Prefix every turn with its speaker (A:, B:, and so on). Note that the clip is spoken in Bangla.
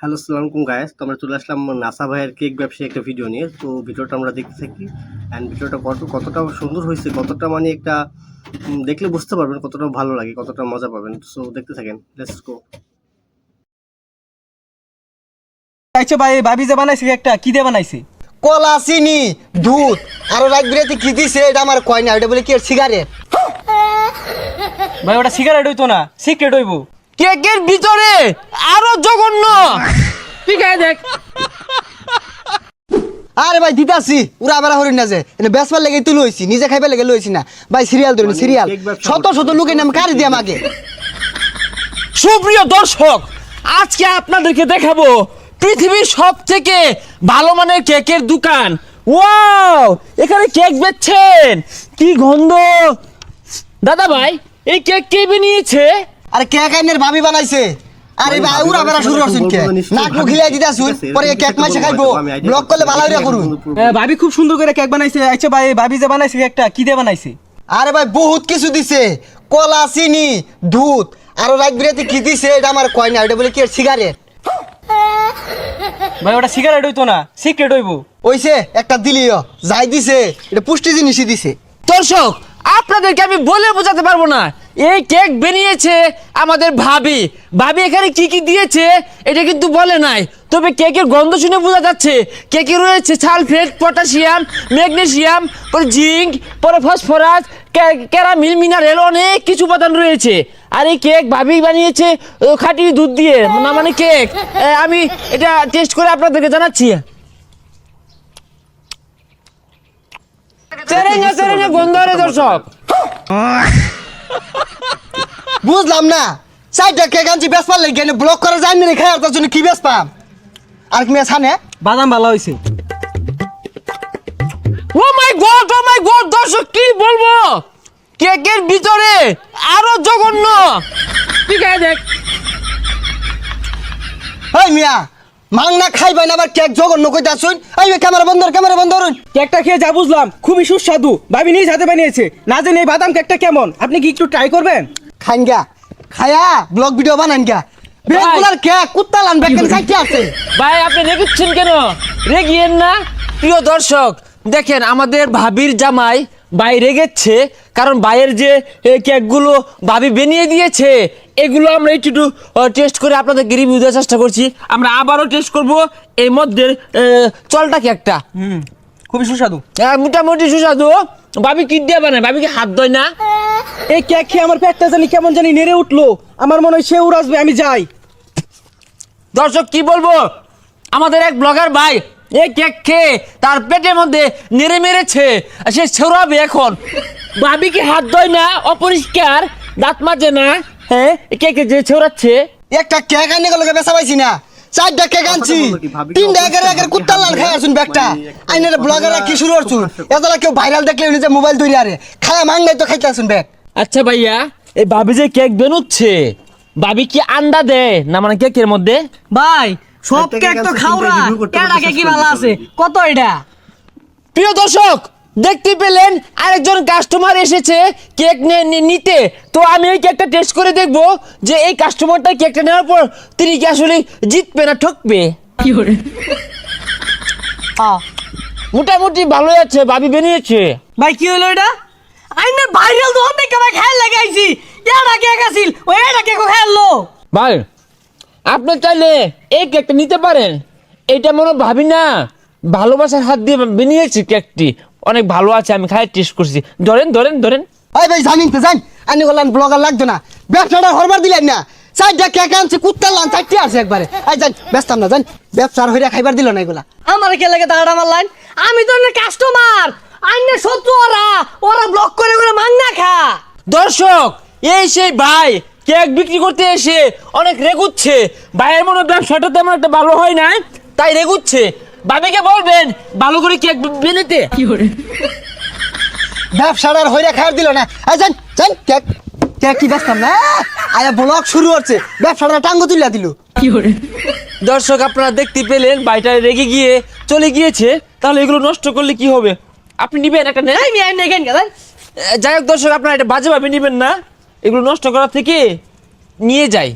A: হ্যালো সালামকুম গায়েস তো আমরা চলে আসলাম নাসা ভাইয়ের কেক ব্যবসায়ী একটা ভিডিও নিয়ে। তো ভিডিওটা আমরা দেখতে থাকি অ্যান্ড ভিডিওটা কত কতটা সুন্দর হয়েছে কতটা মানে একটা দেখলে বুঝতে পারবেন কতটা ভালো লাগে কতটা মজা পাবেন। সো দেখতে থাকেন লেটস গো
B: আচ্ছা ভাই ভাবি যে বানাইছে একটা কি দিয়ে বানাইছে?
C: কলা চিনি দুধ আর রাত বিরাতে কি দিছে এটা আমার কয় না এটা বলে কি সিগারেট
B: ভাই ওটা সিগারেট হইতো না সিক্রেট হইবো।
D: কেকের ভিতরে আরও জঘন্য। ঠিক আছে দেখ।
C: আরে ভাই দিতাছি। উড়া বেড়া হরিণ না যে। বেসবার লেগে তুই লইছি নিজে খাইবার লেগে লইছি না। ভাই সিরিয়াল ধরুন
A: মানে
C: সিরিয়াল। শত শত লোকের নাম কারি দিয়াম আগে?
D: সুপ্রিয় দর্শক আজকে আপনাদেরকে দেখাবো পৃথিবীর সব থেকে ভালো মানের কেকের দোকান। ওয়াও! এখানে কেক বেচছেন। কি গন্ধ! দাদা ভাই এই কেক কে বানিয়েছে?
C: আরে কেক আইনের ভাবি বানাইছে? আরে ভাই উড়া বেড়া শুরু করছেন কে? নাক মুখ খিলাই দিতাছুন পরে কেক মাইছে খাইবো ব্লক করলে ভালো হইরা করুন।
B: ভাবি খুব সুন্দর করে কেক বানাইছে আচ্ছা ভাই ভাবি যে বানাইছে একটা কি দিয়ে বানাইছে?
C: আরে ভাই বহুত কিছু দিছে কলা চিনি দুধ আর রাত বিরাতে কি দিছে এটা আমার কয় না এটা বলে কি সিগারেট
B: ভাই ওটা সিগারেট হইতো না সিক্রেট হইবো।
C: ওইছে একটা দিলিও যাই দিছে এটা পুষ্টি জিনিসই দিছে।
D: দর্শক আপনাদেরকে আমি বলে বোঝাতে পারব না এই কেক বানিয়েছে আমাদের ভাবি। ভাবি এখানে কি কি দিয়েছে এটা কিন্তু বলে নাই। তবে কেকের গন্ধ শুনে বোঝা যাচ্ছে কেকে রয়েছে সালফেট পটাশিয়াম ম্যাগনেসিয়াম পরে জিঙ্ক পরে ফসফরাস ক্যারামিল মিনারেল অনেক কিছু উপাদান রয়েছে। আর এই কেক ভাবি বানিয়েছে ও, খাঁটি দুধ দিয়ে না মানে কেক। আমি এটা টেস্ট করে আপনাদেরকে জানাচ্ছি। চেরেঙ্গা চেরেঙ্গা গন্ধ রে দর্শক।
C: বুঝলাম না। চারটা কেক বেশ বেসপার লেগে ব্লক করা যায় না খাই আর তার জন্য কি বেশ পাম আর কি মেয়ে ছানে?
B: বাদাম ভালো হইছে।
D: ও মাই গড ও মাই গড দর্শক কি বলব? কেকের ভিতরে আরও জঘন্য। ঠিক আছে দেখ?
C: এই মিয়া মাংনা খাইবাই না আবার কেক জঘন্য কইতা শুন এই ক্যামেরা বন্ধ ক্যামেরা বন্ধ করুন
B: কেকটা খেয়ে যা বুঝলাম খুবই সুস্বাদু। ভাবি নিজ হাতে বানিয়েছে। না জানি এই বাদাম কেকটা কেমন? আপনি কি একটু ট্রাই করবেন?
C: খাইন গা খায়া ব্লগ ভিডিও বানান গা। বেগুলার কেক কুত্তালান বেকেন খাইতে আছে?
D: ভাই আপনি রেগুচ্ছেন কেন? রেগিয়েন না? প্রিয় দর্শক দেখেন আমাদের ভাবির জামাই ভাই রেগেচ্ছে কারণ ভাইয়ের যে কেকগুলো ভাবি বানিয়ে দিয়েছে এগুলো আমরা একটু টেস্ট করে আপনাদেরকে রিভিউ দেওয়ার চেষ্টা করছি। আমরা আবারও টেস্ট করব এই মধ্যে চলটা কেকটা
B: হুম। খুবই সুস্বাদু।
D: আহ, মোটামুটি সুস্বাদু ভাবি কি দিয়ে বানায়? ভাবি কি হাত ধয় না।
B: এই কেক খেয়ে আমার পেটটা জানি কেমন জানি নেড়ে উঠল। আমার মনে হয় সে উড়াসবে আমি যাই।
D: দর্শক কি বলব? আমাদের এক ব্লগার ভাই এই কেক খেয়ে তার পেটের মধ্যে নেড়ে মেরেছে আর সে ছেড়াবে এখন। ভাবি কি হাত ধয় না অপরিষ্কার দাঁত মাজে না। হ্যাঁ কেকে যে ছেড়াচ্ছে?
C: একটা কেক আইনে গেলে বেসা পাইছি না? চারটা কেক আনছি
A: বলল কি, ভাবি কি
C: তিনটা
A: অপরিষ্কার
C: একের একের
A: ভাবি
C: খাই আসুন ব্যাগটা।
A: মানে
C: আইনের ব্লগাররা কি শুরু করছুন? এতলা কেউ ভাইরাল দেখলে নিজে মোবাইল তৈরি আরে। খায়া মাংনাই তো খাইতে আসুন ব্যাগ।
D: আচ্ছা ভাইয়া এই ভাবি যে কেক বেনুচ্ছে ভাবি কি আন্ডা দেয় না মানে কেকের মধ্যে?
E: ভাই সব কেক তো
A: করতে
E: কেডা কেকি ভালো আছে? কত এটা?
D: প্রিয় দর্শক দেখতে পেলেন আরেকজন কাস্টমার এসেছে কেক নে- নিতে। তো আমি এই কেকটা টেস্ট করে দেখব যে এই কাস্টমারটা কেকটা নেওয়ার পর তিনি কি আসলে জিতবে না ঠকবে। মোটামুটি ভালোই আছে ভাবি বেরিয়েছে।
E: ভাই কি হলো এটা? আইনে ভাইরাল তো অনেক ভাই খেয়াল লাগাইছি। এটা কেক আছিল ওই এটা কেক খেললো
D: ভাই আপনি চাইলে এই কেকটা নিতে পারেন। এটা মনে ভাবি না ভালোবাসার হাত দিয়ে বানিয়েছি কেকটি অনেক ভালো আছে আমি খাই টেস্ট করছি। ধরেন ধরেন ধরেন।
C: এই ভাই জানিন তো জান আইনে গেলাম ব্লগার লাগতো না। ব্যবসাটা হরবার দিলেন না। চারটা কেক আনছি কুত্তালান চারটে আছে একবারে। এই জান ব্যস্তাম না জান ব্যবসার হইরা খাইবার দিল না এগুলা।
E: আমার কে লাগে দাঁড়া আমার লাইন? আমি তো কাস্টমার আইনে শত্রু ওরা। ওরা ব্লক করে করে মাংনা খা।
D: দর্শক এই সেই ভাই কেক বিক্রি করতে এসে অনেক রেগুচ্ছে। ভাইয়ের মনে ব্যবসাটা তেমন একটা ভালো হয় না তাই রেগুচ্ছে। ভাবিকে বলবেন ভালো করে কেক বেনেতে কি করে?
C: ব্যবসাটার হইরা খাইবার দিল না। এই জান জান কেক কেক কি ব্যস্তাম না? আয়া ব্লগ শুরু হচ্ছে ব্যবসাটা টাঙ্গ তুলিয়া দিল। কি করে?
D: দর্শক আপনারা দেখতে পেলেন ভাইটা রেগে গিয়ে চলে গিয়েছে। তাহলে এগুলো নষ্ট করলে কি হবে? আপনি নিবেন একটা নেই
E: আমি আইনে কেন গেলেন
D: যাই হোক দর্শক আপনারা এটা বাজেভাবে নিবেন না। এগুলো নষ্ট করার থেকে নিয়ে যাই।